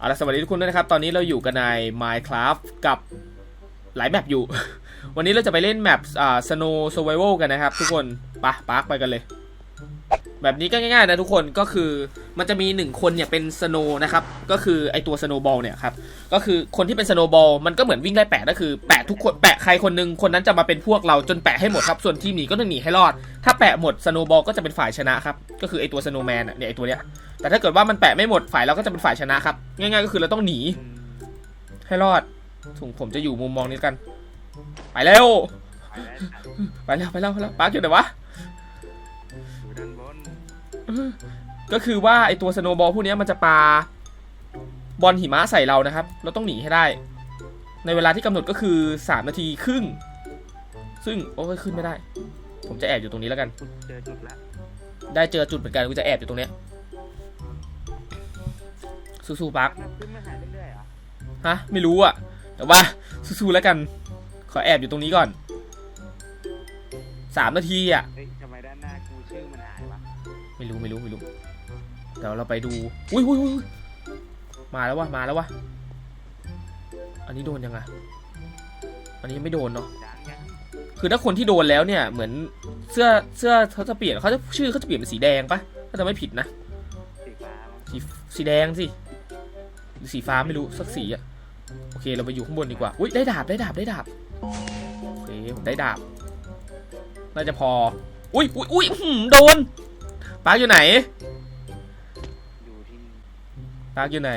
เอาละสวัสดีทุกคนด้วยนะครับ ตอนนี้เราอยู่กันใน Minecraft กับหลายแมปอยู่ วันนี้เราจะไปเล่นแมปอ่า Snow Survival กันนะครับ ทุกคนปะปาร์คไปกันเลย แบบนี้ก็ง่ายๆนะทุกคนก็คือมันจะมีหนึ่งคนเนี่ยเป็นสโนนะครับ ก็คือไอตัวสโนบอลเนี่ยครับ ก็คือคนที่เป็นสโนบอลมันก็เหมือนวิ่งไล่แปะก็คือแปะทุกคนแปะใครคนหนึงคนนั้นจะมาเป็นพวกเราจนแปะให้หมดครับ ส่วนทีมหนีก็ต้องหนีให้รอด ถ้าแปะหมดสโนบอลก็จะเป็นฝ่ายชนะครับ ก็คือไอตัวสโนแมนเนี่ยไอตัวเนี้ยแต่ถ้าเกิดว่ามันแปะไม่หมดฝ่ายเราก็จะเป็นฝ่ายชนะครับ ง่ายๆก็คือเราต้องหนี ให้รอดถุงผมจะอยู่มุมมองนี้กัน ไปเร็วไปแล้วไปแล้วไปแล้วไปแล้วปาร์คอยู่ไหนวะ ก็คือว่าไอตัวสโนบอลพวกเนี้ยมันจะปาบอลหิมะใส่เรานะครับ เราต้องหนีให้ได้ ในเวลาที่กำหนดก็คือ 3 นาทีครึ่ง ซึ่งโอ้ยขึ้นไม่ได้ ผมจะแอบอยู่ตรงนี้แล้วกัน เจอจุดแล้วได้เจอจุดเหมือนกันกูจะแอบอยู่ตรงเนี้ยสู้ๆปักน้ำขึ้นไม่หายเรื่อยๆเหรอฮะ ไม่รู้อะแต่ว่าสู้ๆแล้วกัน ขอแอบอยู่ตรงนี้ก่อนสามนาทีอะเฮ้ยทำไมด้านหน้ากูชื่อมันหายวะ ไม่รู้ไม่รู้ไม่รู้เดี๋ยวเราไปดูอุ้ยอุ้ยอุ้ยมาแล้ววะมาแล้ววะอันนี้โดนยังไงอันนี้ยังไม่โดนเนาะยังยังคือถ้าคนที่โดนแล้วเนี่ยเหมือนเสื้อเสื้อเขาจะเปลี่ยนเขาจะชื่อเขาจะเปลี่ยนเป็นสีแดงปะถ้าจะไม่ผิดนะสีฟ้ามั้งสีสีแดงสิหรือสีฟ้าไม่รู้สักสีอะโอเคเราไปอยู่ข้างบนดีกว่าอุ้ยได้ดาบได้ดาบได้ดาบโอเคผมได้ดาบน่าจะพออุ้ยอุ้ยอุ้ยอื้อหือโดน ปาร์คอยู่ไหนอยู่ที่ปาร์คอยู่ไหน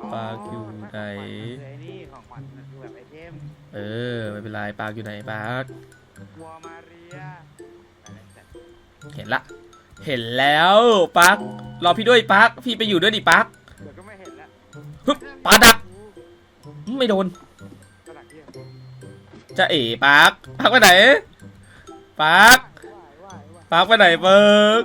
อ๋อปลาอยู่ไหน ไอ้นี่ของขวัญมันคือแบบไอเทมเออไม่เป็นไรปาร์คอยู่ไหนปาร์ควอมาเรียไปแล้วจ้ะเห็นละ เห็นแล้วปาร์ครอพี่ด้วยปาร์คพี่ไปอยู่ด้วยดิปาร์คเดี๋ยวก็ไม่เห็นแล้วฮึบปาดักไม่โดนกระดักเที่ยงจะเอ๋ปาร์คปาร์คไปไหนปาร์ค ปาร์คไปไหนเบิร์ก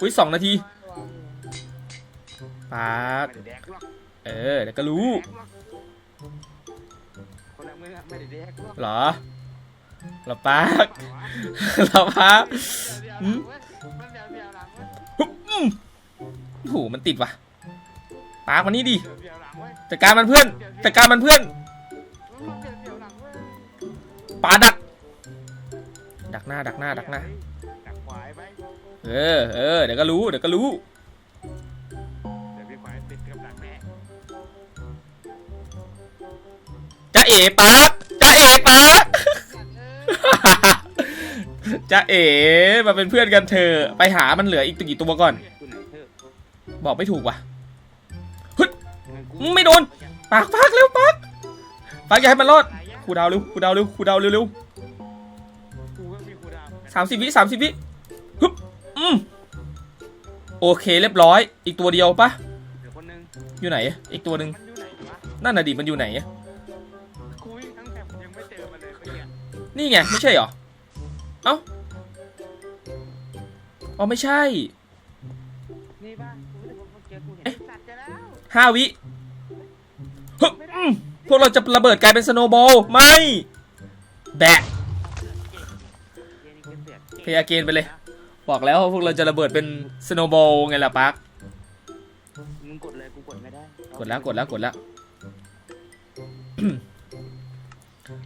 อุ้ยสองนาทีว่ายว่ายปาร์คไม่ได้แดกเออเดี๋ยวก็รู้แดกหรอกคนละมือไม่ได้แดกหรอเหรอเหรอปาร์คเหรอปาร์คโอ้โหมันติดว่ะปาร์คมานี่ดิจัดการมันเพื่อนจัดการมันเพื่อนมันเดี๋ยวเดี๋ยวหลังเว้ยปาดัก ดักหน้าดักหน้าดักหน้า เออเออเดี๋ยวก็รู้เดี๋ยวก็รู้เดี๋ยวพี่ควายติดกับดักแม่จะเอ๋ปาร์คจะเอ๋ปาร์ค จะเอ๋มาเป็นเพื่อนกันเถอะไปหามันเหลืออีกกี่ตัวก่อนกูไหนเถอะบอกไม่ถูกว่ะงั้นกูไม่โดน ปากปากเร็วปากปากอย่าให้มันรอดครูดาวเร็วครูดาวเร็วครูดาวเร็วเร็วกูก็มีกูดาวสามสิบวิสามสิบวิฮึบอืม โอเคเรียบร้อย อีกตัวเดียวปะเดี๋ยวคนนึงอยู่ไหน อีกตัวหนึ่งมันอยู่ไหนวะนั่นน่ะดิมันอยู่ไหนกูวิ่งทั้งแถบยังไม่เจอมันเลยเมื่อกี้นี่ไงไม่ใช่เหรอ เอ้าอ๋อไม่ใช่ นี่ป่ะกูไม่ได้บอกว่าเจอกูเห็นสัตว์เจอแล้วห้าวิฮึบอืมพวกเราจะระเบิดกลายเป็นสโนว์บอลไม่ แบะเกนี่ก็เสียพยาเกณฑ์ไปเลย บอกแล้วว่าพวกเราจะระเบิดเป็นสโนว์บอลไงล่ะปาร์คมึงกดเลยกูกดไม่ได้กดแล้วกดแล้วกดแล้ว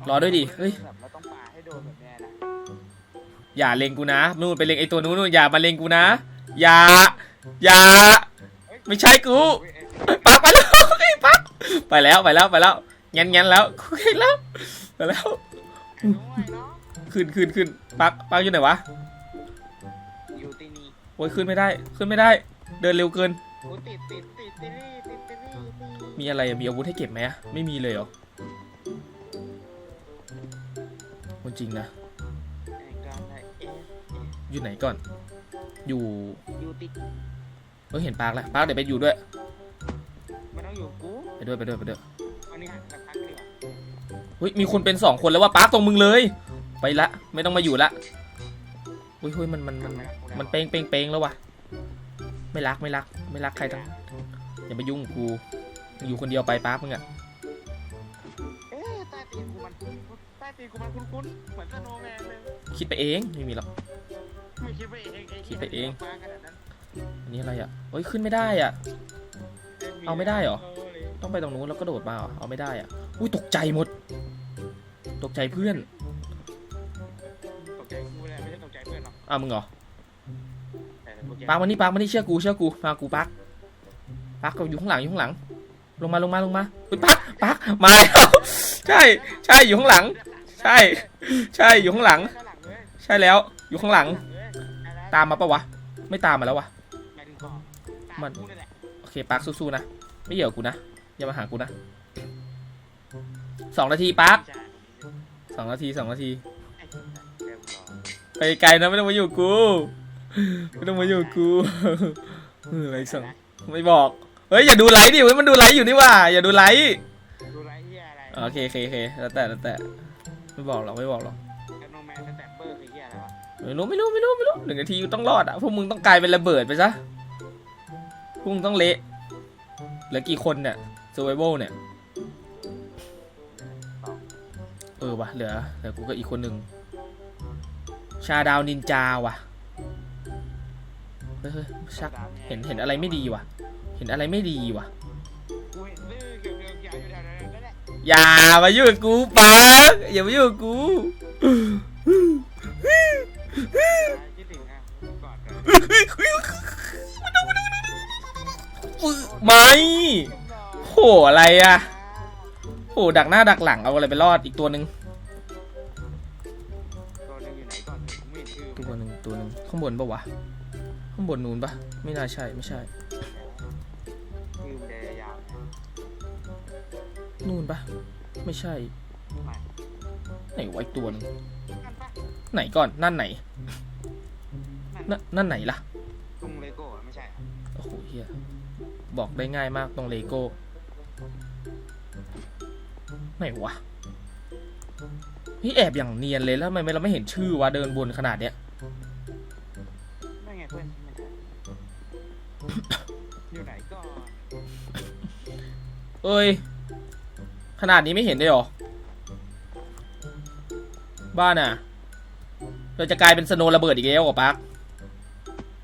รอด้วยดิเฮ้ย แบบเราต้องปาให้โดนแบบเนี้ยนะอย่าเล็งกูนะนู่นไปเล็งไอตัวนู้นนู่นอย่ามาเล็งกูนะ อย่า อย่า ไม่ใช่กูเฮ้ยไอ้ปักไปแล้วไอ้ปักไปแล้วไปแล้วไปแล้วงั้นงั้นแล้วกูเห็นแล้วไปแล้วไอ้น้อยเนาะขึ้นขึ้นขึ้นปักปักอยู่ไหนวะอยู่ที่นี่โอ้ยขึ้นไม่ได้ขึ้นไม่ได้ เดินเร็วเกินกูติดติดติดติดนี่ติดติดนี่ติดมีอะไรอะมีอาวุธให้เก็บไหมอะไม่มีเลยเหรอคนจริงนะ ไอ้การไอ้เอสอยู่ไหนก่อน อยู่อยู่ติดเออเห็นปากแล้วปากเดี๋ยวไปอยู่ด้วย มันต้องอยู่กูไปด้วยไปด้วยไปด้วยอันนี้หันสักพักดีกว่าเฮ้ยมีคนเป็นสองคนแล้วว่าปาร์คตรงมึงเลย ไปละ ไม่ต้องมาอยู่ละ เฮ้ยเฮ้ยมันมันมันมันเป้งเป้งเป้งแล้ววะไม่รักไม่รัก ไม่รักใครทั้งอย่ามายุ่งกับกูมึงอยู่คนเดียวไปปาร์คมึงอะเอ๊ะใต้ตีนกูมันใต้ตีนกูมันคุ้นๆเหมือนสโนว์แมนเลยคิดไปเองไม่มีหรอกไม่คิดไปเองคิดไปเองฟ้าขนาดนั้นอันนี้อะไรอะเฮ้ยขึ้นไม่ได้อะเอ้ยเอาไม่ได้เหรอต้องไปตรงนู้นแล้วก็โดดมาเหรอเอาไม่ได้อะอุ้ยตกใจหมด ตกใจเพื่อน อนหรอกอ้าวมึงเหรอแต่พวกแกปักมานี่ปักมานี่เชื่อกูเชื่อกูมากูปักปักก็อยู่ข้างหลังอยู่ข้างหลัง ลงมาลงมาลงมาอุ้ยปักปักมาแล้วใช่ใช่อยู่ข้างหลัง ใช่ ใช่อยู่ข้างหลังด้านหลังเลยใช่แล้วอยู่ข้างหลังด้านหลังเลยตามมาปะวะไม่ตามมาแล้ววะหมายถึงก่อนตามันกูนั่นแหละโอเคปักสู้ๆนะไม่เหี่ยวกูนะอย่ามาหากูนะสองนาทีปักใช่สองนาทีสองนาที ไปไกลนะไม่ต้องมาอยู่กับกูไม่ต้องมาอยู่กับกูเอออะไรสั่งไม่บอกเฮ้ยอย่าดูไลฟ์ดิเฮ้ยมันดูไลฟ์อยู่นี่ว่าอย่าดูไลฟ์ดูไรเฮียอะไรโอเคโอเคโอเคแล้วแต่แล้วแต่ไม่บอกหรอกไม่บอกหรอกแคโนแมนสแตปเปอร์คือเฮียอะไรวะไม่รู้ไม่รู้ไม่รู้ไม่รู้หนึ่งนาทีกูต้องรอดอะพวกมึงต้องกลายเป็นระเบิดไปซะพวกมึงต้องเละเหลือกี่คนเนี่ย survival เนี่ยเออวะเหลือเหลือกูก็อีกคนหนึ่ง ชาดาวนินจาว่ะเฮ้ยเฮ้ยชักเห็นเห็นอะไรไม่ดีว่ะ เห็นอะไรไม่ดีว่ะกูเห็นดื้อเกี่ยวกับยาวอยู่แถวนั้นนั่นแหละอย่ามายุ่งกับกูปักอย่ามายุ่งกับกูคิดถึงอะกอดกันไม่โหอะไรอะโหดักหน้าดักหลังเอาอะไรไปรอดอีกตัวหนึ่ง ข้างบนปะวะ ข้างบนนู้นปะไม่น่าใช่ไม่ใช่ชื่อมันจะยาวนู่นปะไม่ใช่ไม่ไหนวะอีกตัวหนึงนั่นปะไหนก่อนนั่นไหนนั่นนั่นนั่นไหนล่ะ ตรงเลโก้อะไม่ใช่อะโอ้โหเฮียบอกได้ง่ายมากตรงเลโก้ ไหนวะพี่แอบอย่างเนียนเลยแล้วทำไมเราไม่เห็นชื่อวะเดินบนขนาดเนี้ย เอ้ย ขนาดนี้ไม่เห็นได้หรอ บ้านอะ เราจะกลายเป็นสโนว์ระเบิดอีกแล้วเหรอปัก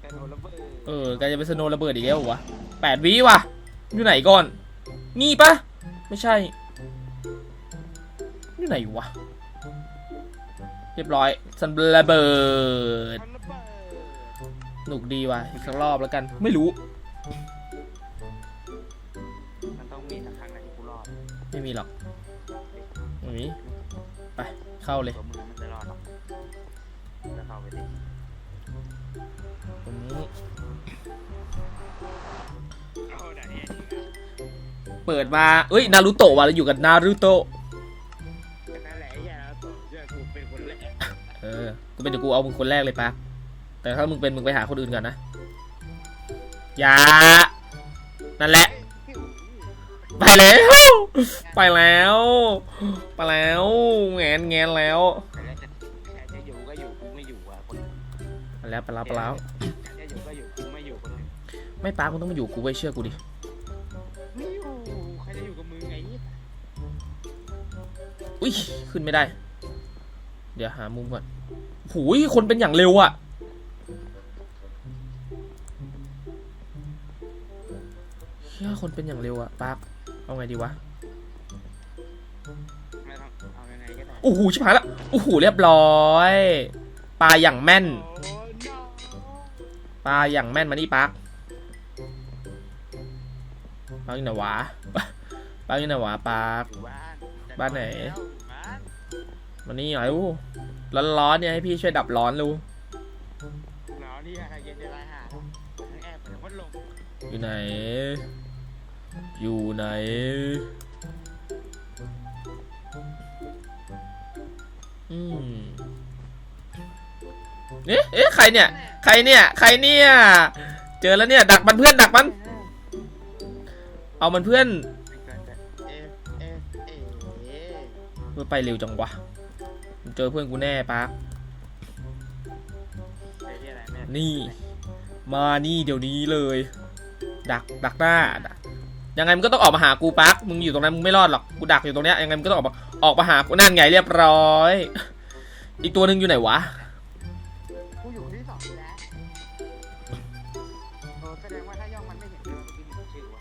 แต่โดนระเบิดเออกลายจะเป็นสโนว์ระเบิดอีกแล้วเหรอวะแปดวิว่ะอยู่ไหนก่อน นี่ปะไม่ใช่ อยู่ไหนวะ เรียบร้อยสันระเบิดมันระเบิดหนุกดีว่ะอีกสักรอบแล้วกัน ไม่รู้ ม่มีหรอกไม่มีไป เข้าเลยตัวมึงมันจะรอดหรอกแล้วเข้าไปดิผมเอาไหนเนี่ยเปิดมาเอ้ย นารูโตะว่ะเราอยู่กับนารูโตะ นั่นแหละไอ้เหี้ยแล้วตัวเชื่อกูเป็นคนแรกเออ กูเป็นเดี๋ยวกูเอามึงคนแรกเลยปะแต่ถ้ามึงเป็นมึงไปหาคนอื่นก่อนนะ อย่า นั่นแหละ ไปแล้ว ไปแล้ว ไปแล้วแงนแงนแล้วแต่แล้วจะใครจะอยู่ก็อยู่กูไม่อยู่อะคนหนึ่งไปแล้วไปแล้วไปแล้วใครจะอยู่ก็อยู่กูไม่อยู่คนหนึ่งไม่ป้ามึงต้องมาอยู่กูไว้เชื่อกูดิไม่อยู่ใครจะอยู่กับมึงไงอุ้ยขึ้นไม่ได้ เดี๋ยวหามุมก่อนหูยคนเป็นอย่างเร็วอะเฮียคนเป็นอย่างเร็วอะปาร์คเอาไงดีวะ ไม่ต้องเอายังไงก็ได้โอ้โหชิบหายละโอ้โหเรียบร้อยปลาอย่างแม่นโอ้ no ปลาอย่างแม่นมานี่ปาร์คปาร์คอยู่ไหนวะปาร์คอยู่ไหนวะปาร์คอยู่บ้านแต่บ้านไหนแล้วอยู่บ้านมานี่หน่อยอู้ร้อนๆเนี่ยให้พี่ช่วยดับร้อนลูหนาวนี่ใครเย็นจะไล่หาทั้งแอบทั้งพัดลมอยู่ไหน อยู่ไหน อืมเอ๊ะเอ๊ะใครเนี่ย ใครเนี่ย ใครเนี่ย เจอแล้วเนี่ย ดักมันเพื่อนดักมัน เอามันเพื่อนเออฟเอมันไปเร็วจังวะมันเจอเพื่อนกูแน่ปาร์คไอ้ที่อะนี่ มานี่เดี๋ยวนี้เลย ดักดักหน้ายังไงมึงก็ต้องออกมาหากูปาร์คมึงอยู่ตรงนั้นมึงไม่รอดหรอก กูดักอยู่ตรงเนี้ยยังไงมึงก็ต้องออกมา ออกมาหากูนั่นไงเรียบร้อย อีกตัวหนึ่งอยู่ไหนวะ กูอยู่ที่สองแล้วโอ้แสดงว่าถ้าย่องมันไม่เห็นเราที่มีชื่อวะ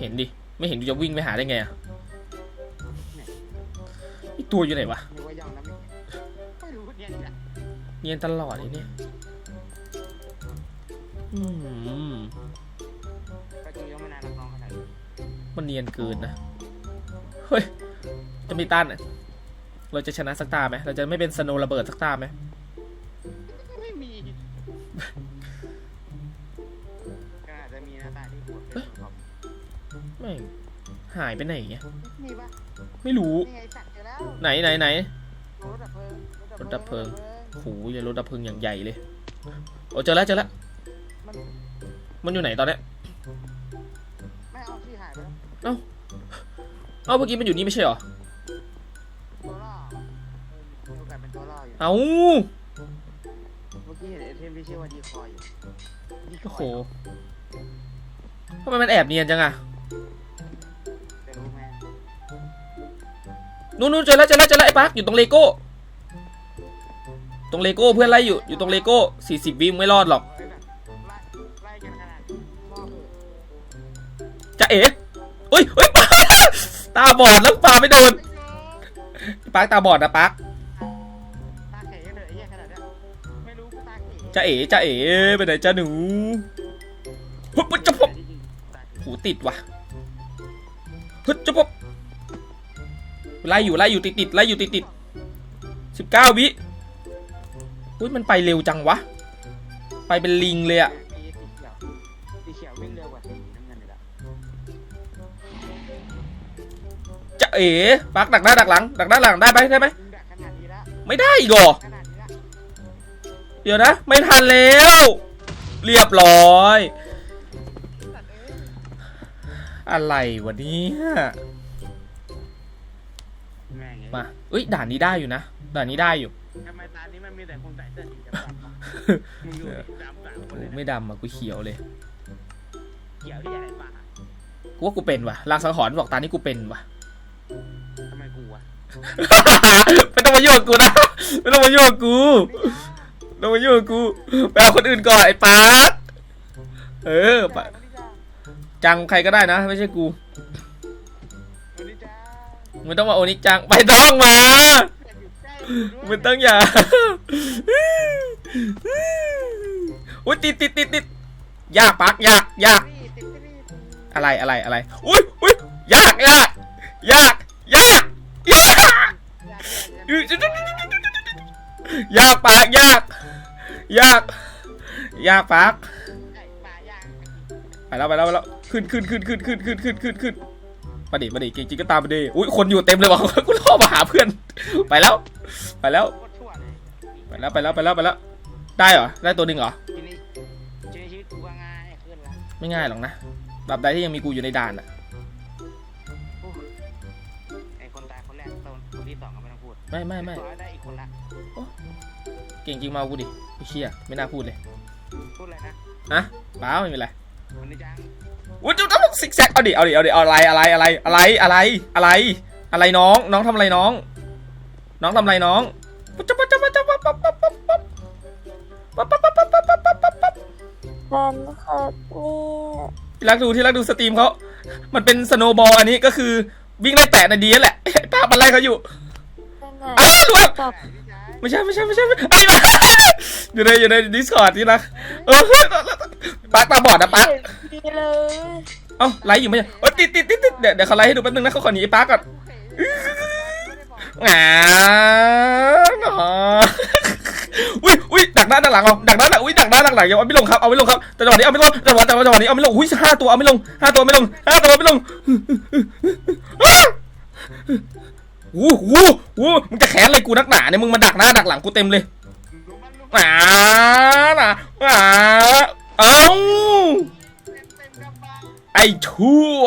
เห็นดิ ไม่เห็นกูจะวิ่งไปหาได้ไงอะไอตัวอยู่ไหนวะนึกว่าย่องนะไม่ไม่รู้เนี่ยเนี่ยเนียนตลอดไอ้เนี่ยอืมก็จูยังไม่นานรับน้องขนาดนี้มันเนียนเกินนะ เฮ้ย จะมีต้านอะเราจะชนะสักตาไหมเราจะไม่เป็นสโนว์ระเบิดสักตาไหมไม่มีก็อาจจะมีนะตาที่หัวเป็นขอบไม่งหายไปไหนเงี้ยมีปะไม่รู้นี่ไงสัตว์เจอแล้วไหนไหนไหนรถดับเพลิงรถดับเพลิงโหยรถดับเพลิงอย่างใหญ่เลยโอ้เจอแล้วเจอแล้วมันมันอยู่ไหนตอนเนี้ยไม่เอาที่หายไปแล้วเอ้าเมื่อกี้มันอยู่นี่ไม่ใช่เหรอ เอ้าเมื่อกี้เห็นไอเทมที่ชื่อว่าดีคอยอยู่ดีคโอ้อยโหทำไมมันแอบเนียนจังอะจะรู้ไหมนู่นนู่นเจอแล้วเจอแล้วเจอแล้วไอ้ปาร์คอยู่ตรงเลโก้ ตรงเลโก้เพื่อนไล่อยู่อยู่ตรงเลโก้สี่สิบวิไม่รอดหรอกไอ้แบบไล่ไล่กันขนาดนี้มอบเถอะจะเอ๋อุ้ยอุ้ยตาบอดแล้วปาไม่โดนปาร์คตาบอดนะปาร์ค ตาเขยจะเอ๋จะเอ๋ไปไหนจ้าหนูฮึบปุ๊บจะพบแต่ที่จริงตาเขยหูติดว่ะฮึบจะพบไล่อยู่ไล่อยู่ติดติดไล่อยู่ติดติดสิบเก้าวิอุ้ยมันไปเร็วจังวะ ไปเป็นลิงเลยอะสีเขียวสีเขียววิ่งเร็วกว่าสีน้ำเงินเลยละจะเอ๋ปาร์คดักหน้าดักหลัง ดักหน้าหลังได้ไหมได้ไหมวิ่งแบบขนาดนี้ละไม่ได้อีกเหรอขนาดนี้ละ เดี๋ยวนะ ไม่ทันแล้ว เรียบร้อยสัตว์เอ้ยอะไรวะเนี่ยแม่งไงมาเอ้ยด่านนี้ได้อยู่นะ ด่านนี้ได้อยู่ทำไมตานี้มันมีแต่คนใส่เสื้อสีดำๆวะมึงดูดิดำสามคนโอ้เลยนะไม่ดำอะกูเขียวเลยเขียวที่อะไรปะกูว่ากูเป็นว่ะลางสังหรณ์บอกตานี้กูเป็นว่ะทำไมกูวะไม่ต้องมายุ่งกับกูนะไม่ต้องมายุ่งกับกูไม่ ต้องมายุ่งกับกูไปเอาคนอื่นก่อนไอ้ปาร์คเออปะวันนี้จ้าจังใครก็ได้นะ ไม่ใช่กูวันนี้จ้าไม่ต้องมาโอนิจังไปต้องมาอย่าอยู่ใกล้กูด้วยไม่ต้องอย่าอุ้ยติดติดติดติดยากปักยากยากอะไรอะไรอะไรอุ้ยอุ้ยยากยากยากยากยากยาอย่าอย่าอุ๊ยยากปากยาก ยาก ยากปากไอ้ปลาย่างไปแล้วไปแล้วไปแล้วขึ้นขึ้นขึ้นขึ้นขึ้นขึ้นขึ้นขึ้นขึ้นมาดิมาดิเก่งจริงก็ตามมาดิอุ้ยคนอยู่เต็มเลยว่ะกูล่อมาหาเพื่อน ไปแล้ว ไปแล้ว โคตรชั่วเลยไปแล้วไปแล้วไปแล้วไปแล้ว ได้เหรอ ได้ตัวหนึ่งเหรอ ทีนี้ทีนี้ชีวิตกูก็ง่ายขึ้นละไม่ง่ายหรอกนะแบบใดที่ยังมีกูอยู่ในด่านอะ โอ้ยไอ้คนตายคนแรกตอนคนที่สองก็ไม่ต้องพูดไม่ไม่ไม่ ต่อให้ได้อีกคนละเก่งจริงมาเอากูดิไอ้ เชี่ยไม่น่าพูดเลยพูดเลยนะอะเปล่าไม่เป็นไรวันนี้จ้างวุ้ยจุ๊บจุ๊บซิกแซกเอาดิเอาดิเอาดิเอาอะไรอะไรอะไรอะไรอะไรอะไร อะไรน้องน้องทำอะไรน้อง น้องทำอะไรน้องปั๊บปั๊บปั๊บปั๊บปั๊บปั๊บปั๊บปั๊บปั๊บปั๊บปั๊บปั๊บปั๊บปั๊บปั๊บปั๊บปั๊บรันครับเนี่ยที่รักดูที่รักดูสตรีมเขามันเป็นสโนว์บอลอันนี้ก็คือวิ่งไล่แตะนาดีนั่นแหละป้ามันไล่เขาอยู่เป็นไงอ้าวล่วงกับพี่ชาย ไม่ใช่ไม่ใช่ไม่ใช่ไอ้บ้าอยู่ในอยู่ในดิสคอร์ดที่รักเออปากตาบอดนะปากดีเลยเอ้าไลฟ์อยู่ไหมเนี่ยเอ้ยติดติดติดติดเดี๋ยวเดี๋ยวเขาไลฟ์ให้ดูแป๊บนึงนะเขาขอหนีไอ้ปาร์คก่อนโอเคไม่ได้บอกงาหนออุ้ยอุ้ยดักหน้าดักหลังเอาดักหน้าดักอุ้ยดักหน้าดักหลังเอาไม่ลงครับเอาไม่ลงครับแต่จังหวะนี้เอาไม่ลงแต่จังหวะแต่จังหวะนี้เอาไม่ลงอุ้ยห้าตัวเอาไม่ลงห้าตัวไม่ลงห้าตัวไม่ลง วู้วู้วู้มึงจะแขนอะไรกูนักหนาเนี่ยมึงมาดักหน้าดักหลังกูเต็มเลยรู้มันรู้หนาหนาหนาเอ้าไอ้ชั่ว